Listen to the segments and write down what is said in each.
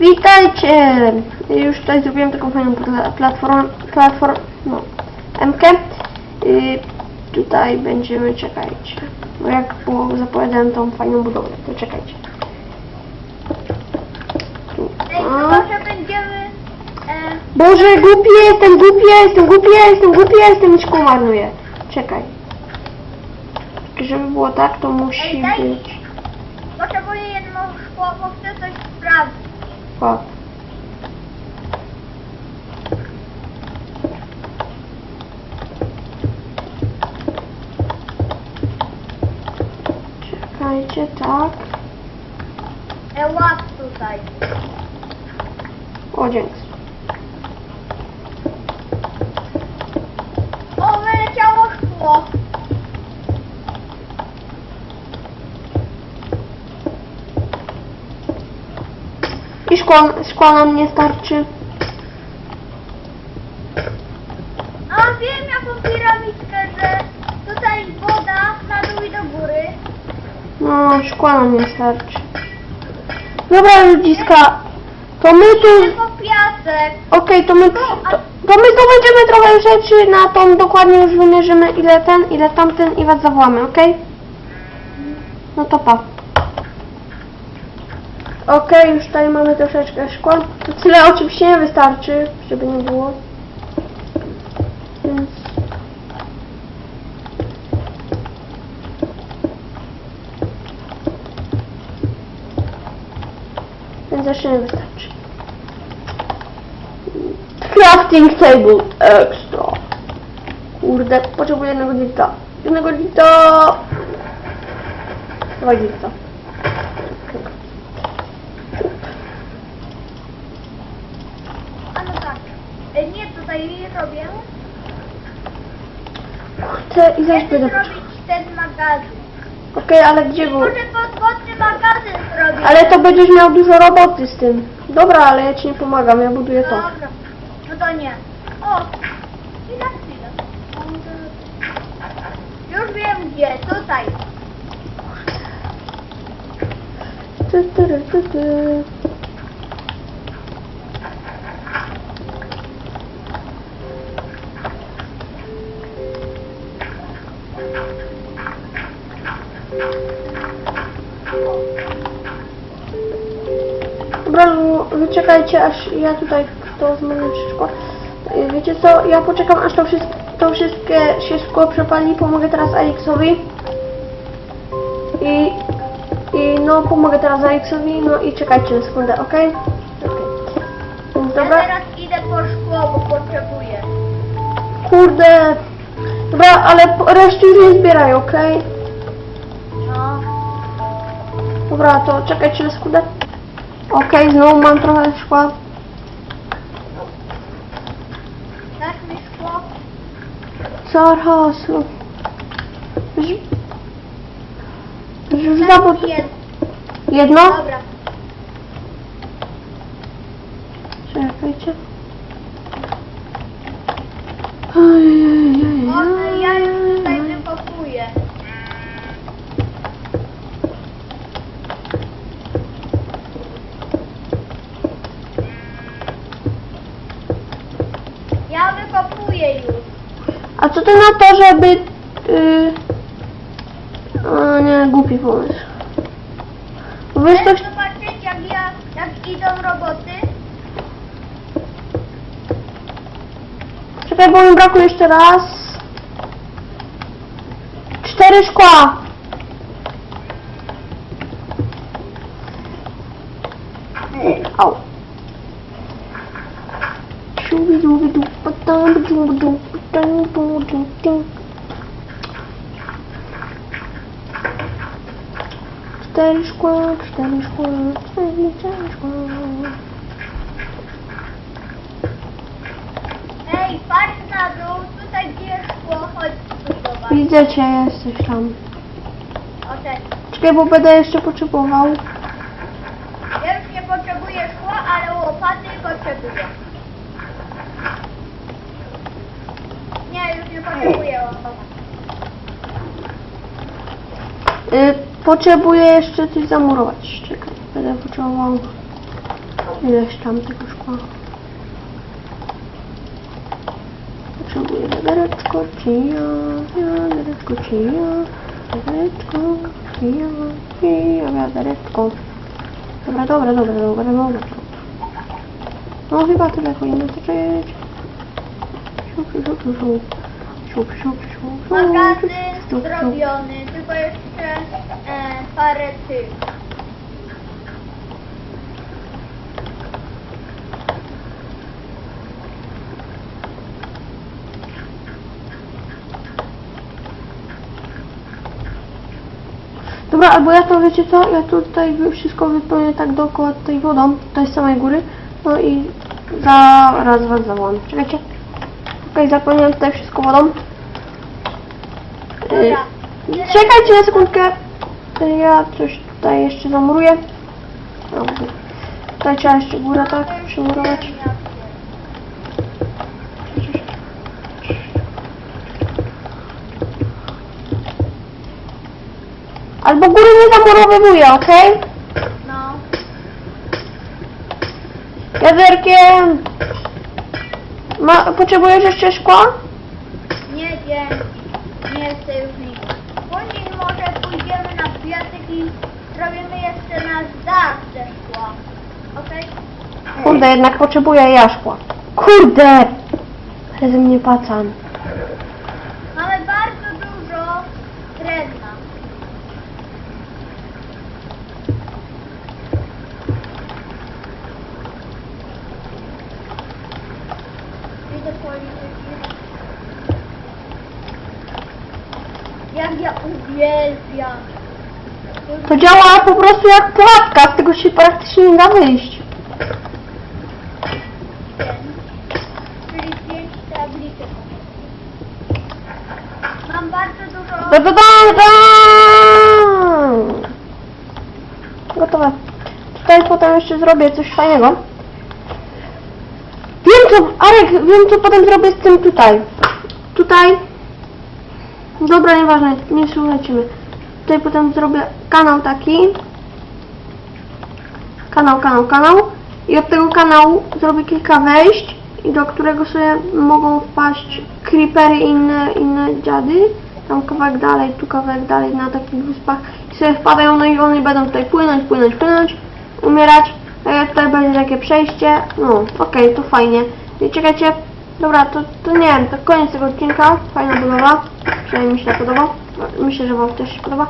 Witajcie! Już tutaj zrobiłem taką fajną pla- platformę, platform, no, MK. Y, tutaj będziemy, czekajcie. Bo jak było, zapowiadałem tą fajną budowlę, to czekajcie. Może będziemy... E, Boże, głupi jestem, głupi jestem, głupi jestem, głupi jestem i szkło marnuję. Czekaj. Żeby było tak, to musi Ej, daj być... potrzebuję jedno szkło, bo chcę coś sprawdzić. O. Czekajcie, tak. E, łap tutaj. O, dzięki. O, wyleciało szkło. I szkła, szkła nam nie starczy. A wiem jaką piramidkę, że tutaj woda na dół i do góry. No, szkła nam nie starczy. Dobra, ludziska. To my tu... Tylko piasek. Okej, to my... To, to my tu będziemy trochę rzeczy na tą dokładnie już wymierzymy ile ten, ile tamten i was zawołamy, okej? No to pa. Okej, już tutaj mamy troszeczkę szkła. To tyle oczywiście nie wystarczy, żeby nie było. Więc... Więc jeszcze nie wystarczy. Crafting table extra. Kurde, potrzebuję jednego dita. Jednego dita. Dawaj dita. A no tak. E, nie tutaj robię. Kurde, i zaś Chcę będę zrobić ten magazyn. Okej, ale gdzie go? Może podwodny magazyn zrobić. Ale to będziesz miał dużo roboty z tym. Dobra, ale ja ci nie pomagam, ja buduję to. Dobra. No to nie. O, chwila, chwila. Już wiem gdzie, tutaj. Tu, tu, tu, tu, tu. Dobra, no, wyczekajcie aż ja tutaj to zmienię szkło. Y, Wiecie co, ja poczekam aż to wszystko, to wszystkie się szkło przepali, pomogę teraz Alexowi. I, I no pomogę teraz Alexowi, no i czekajcie na sekundę, ok? Okej. Więc Ja dobra. teraz idę po szkło, bo potrzebuję. Kurde. Dobra, ale reszty już nie zbieraj, okej? No. Dobra, to czekajcie na sekundę. Okej, znowu mam trochę szkła. Tak mi szkło. Zaraz. Już, już Tak zawód. mi jest. Jedno? Dobra. Czekajcie. Ojej, Może ja już tutaj wykopuję. Ja wykopuję już. A co ty na to, żeby... Yy... O nie, głupi pomysł. Wiesz Chcesz coś... zobaczyć jak ja, jak idą roboty? Czekaj, bo mi brakuje jeszcze raz. Cztery szkła. Au. Cztery szkła, cztery szkła, cztery, cztery szkła. Ej, patrz na dół, tutaj gdzie szkło, chodź zobacz. Widzę cię, jesteś tam. O ten. Czekaj, bo będę jeszcze potrzebował. Ja już nie potrzebuję szkła, ale łopaty potrzebuję. Nie, już nie potrzebuję łopaty. Y, potrzebuję jeszcze coś zamurować. Czekaj, będę potrzebował. Ileś tam tego szkła. Potrzebuję wiadereczko, czy ja, wiadereczko, czy ja, wiadereczko, czy ja, czy ja, wiadereczko. Dobra, dobra, dobra, dobra, dobra. No chyba tyle powinno toczyć. Siup, siup, siup, siup. Siup, siup, siup, siup. Magazyn Siup, siup. zrobiony, tylko jeszcze e, parę tych. Dobra, albo ja to wiecie co, ja tutaj wszystko wypełnię tak dookoła tej wodą, tutaj z samej góry, no i zaraz was zawołam. Czekajcie. Okej, zapełniam tutaj wszystko wodą. Y, Dobra. Czekajcie na sekundkę. Ja coś tutaj jeszcze zamuruję. Dobra. Tutaj trzeba jeszcze górę tak przymurować. Albo góry nie zamurowywuję, okej? No. Wiaderkiem! Ma, potrzebujesz jeszcze szkła? Nie wiem. Nie chcę już nic. Później może pójdziemy na piasek i zrobimy jeszcze nasz dach ze szkła. Okej? Kurde, jednak potrzebuję ja szkła. Kurde! Ale ze mnie pacan. Mamy bardzo dużo drewna. Idę policzyć. Jak ja uwielbiam. To działa po prostu jak pułapka, z tego się praktycznie nie da wyjść. Czyli pięć tabliczek. Mam bardzo dużo... Da, da, da, da! Gotowe. Tutaj potem jeszcze zrobię coś fajnego. Co, Arek, wiem co potem zrobię z tym tutaj. Tutaj. Dobra, nieważne, nie słuchajcie Tutaj potem zrobię kanał taki. Kanał, kanał, kanał. I od tego kanału zrobię kilka wejść, do którego sobie mogą wpaść creepery i inne, inne dziady. Tam kawałek dalej, tu kawałek dalej na takich wyspach. I sobie wpadają, no i one będą tutaj płynąć, płynąć, płynąć, umierać. A tutaj będzie takie przejście. No, okej, to fajnie. I czekajcie, dobra, to, to nie wiem, to koniec tego odcinka. Fajna budowa. Przynajmniej mi się to podoba. Myślę, że Wam też się podoba.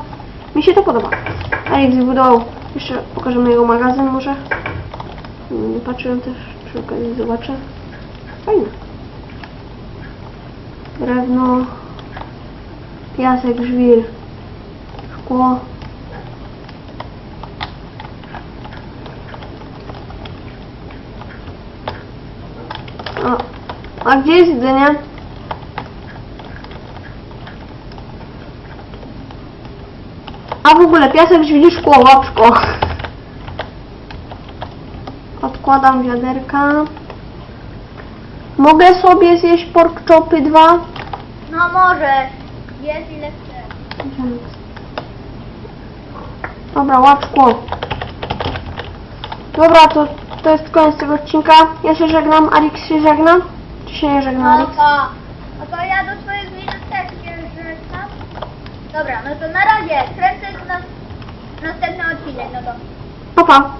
Mi się to podoba. A jak zbudował, jeszcze pokażemy jego magazyn może. Nie patrzyłem też, przy okazji zobaczę. Fajne. Drewno, piasek, żwir, szkło. A, a gdzie jest jedzenie? A w ogóle piasek, żwir, szkło, łapszko. Odkładam wiaderka. Mogę sobie zjeść pork chopy dwa? No może. Jest ile chcesz. Dobra, łap szkło. Dobra, to, to jest koniec tego odcinka. Ja się żegnam, Alex się żegna. Czy się nie żegna, No Alex? to, no to ja do swoich minut też się żegnam. Dobra, no to na razie. Kręcę na następny odcinek, no to. Pa, pa.